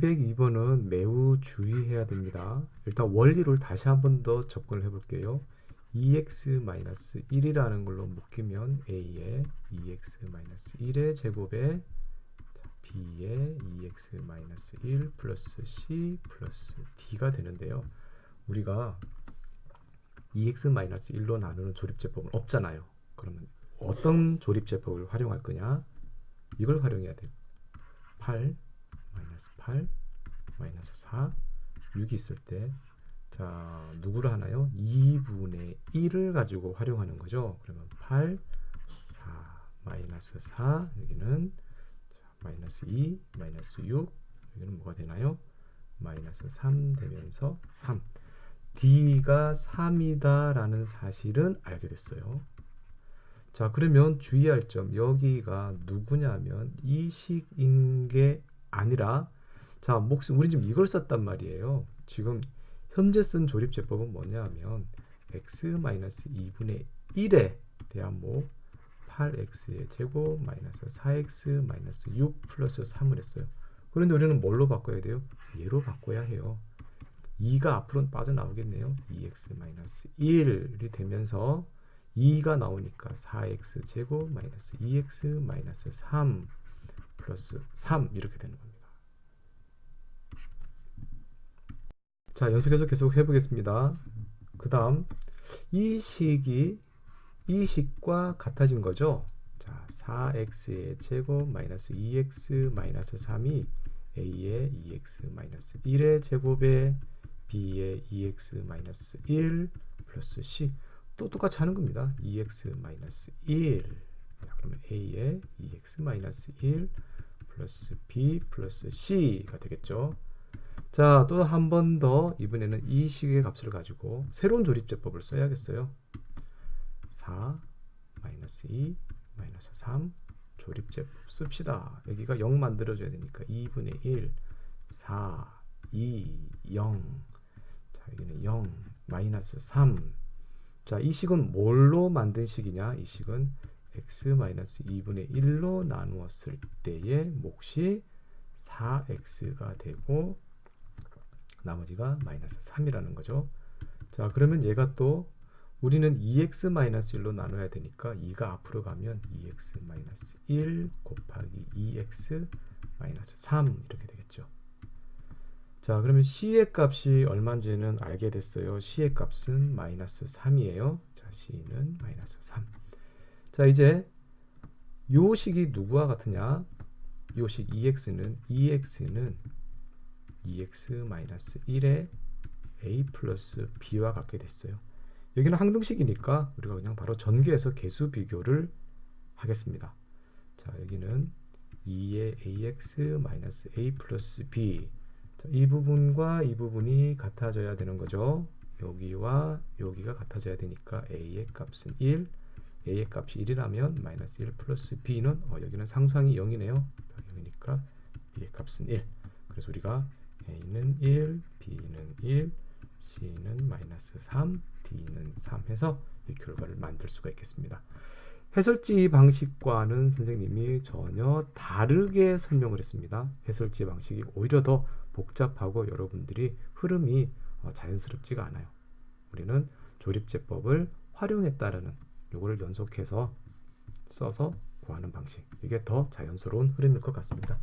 202번은 매우 주의해야 됩니다. 일단 원리를 다시 한 번 더 접근을 해볼게요. 2x-1이라는 걸로 묶이면 a의 2x-1의 제곱에 b의 2x-1 플러스 c 플러스 d가 되는데요. 우리가 2x-1로 나누는 조립제법은 없잖아요. 그러면 어떤 조립제법을 활용할 거냐? 이걸 활용해야 돼요. 8 마이너스 8 마이너스 4 6이 있을 때 자, 누구를 하나요? 2분의 1을 가지고 활용하는 거죠. 그러면 8 4 마이너스 4 여기는 자, 마이너스 2 마이너스 6 여기는 뭐가 되나요? 마이너스 3 되면서 3 D가 3이다라는 사실은 알게 됐어요. 자, 그러면 주의할 점 여기가 누구냐면 이 식인 게 아니라 자, 목숨 우리 지금 이걸 썼단 말이에요. 지금 현재 쓴 조립 제법은 뭐냐면 x-2분의 1에 대한 뭐 8x의 제곱 마이너스 4x 마이너스 6 플러스 3을 했어요. 그런데 우리는 뭘로 바꿔야 돼요? 얘로 바꿔야 해요. 2가 앞으로는 빠져나오겠네요. 2x-1이 되면서 2가 나오니까 4x 제곱 마이너스 2x 마이너스 3 플러스 3 이렇게 되는 겁니다. 자, 연속해서 계속 해보겠습니다. 그 다음 이 식이 이 식과 같아진 거죠. 자, 4x의 제곱 마이너스 2x 마이너스 3이 a의 2x 마이너스 1의 제곱에 b의 2x 마이너스 1 플러스 c 또 똑같이 하는 겁니다. 2x 마이너스 1 자, 그러면 a의 2x 마이너스 1 플러스 b 플러스 c가 되겠죠. 자, 또 한 번 더 이번에는 이 식의 값을 가지고 새로운 조립제법을 써야겠어요. 4 마이너스 2 마이너스 3 조립제법 씁시다. 여기가 0 만들어줘야 되니까 2분의 1 4 2 0 자, 여기는 0 마이너스 3 자, 이 식은 뭘로 만든 식이냐? 이 식은 x-2분의 1로 나누었을 때의 몫이 4x가 되고 나머지가 마이너스 3이라는 거죠. 자, 그러면 얘가 또 우리는 2x-1로 나눠야 되니까 2가 앞으로 가면 2x-1 곱하기 2x-3 이렇게 되겠죠. 자, 그러면 c의 값이 얼마인지는 알게 됐어요. c의 값은 마이너스 3이에요. 자, c는 마이너스 3. 자, 이제 요 식이 누구와 같으냐? 요식 2x는 2x는 2x-1의 a 플러스 b와 같게 됐어요. 여기는 항등식이니까 우리가 그냥 바로 전개해서 개수 비교를 하겠습니다. 자, 여기는 2의 ax-a 플러스 b 자, 이 부분과 이 부분이 같아져야 되는 거죠. 여기와 여기가 같아져야 되니까 a의 값은 1, a의 값이 1이라면 마이너스 1 플러스 b는 어, 여기는 상수항이 0이네요. 0이니까 b의 값은 1. 그래서 우리가 a는 1, b는 1, c는 마이너스 3, d는 3 해서 이 결과를 만들 수가 있겠습니다. 해설지 방식과는 선생님이 전혀 다르게 설명을 했습니다. 해설지 방식이 오히려 더 복잡하고 여러분들이 흐름이 어, 자연스럽지가 않아요. 우리는 조립제법을 활용했다라는 요거를 연속해서 써서 구하는 방식. 이게 더 자연스러운 흐름일 것 같습니다.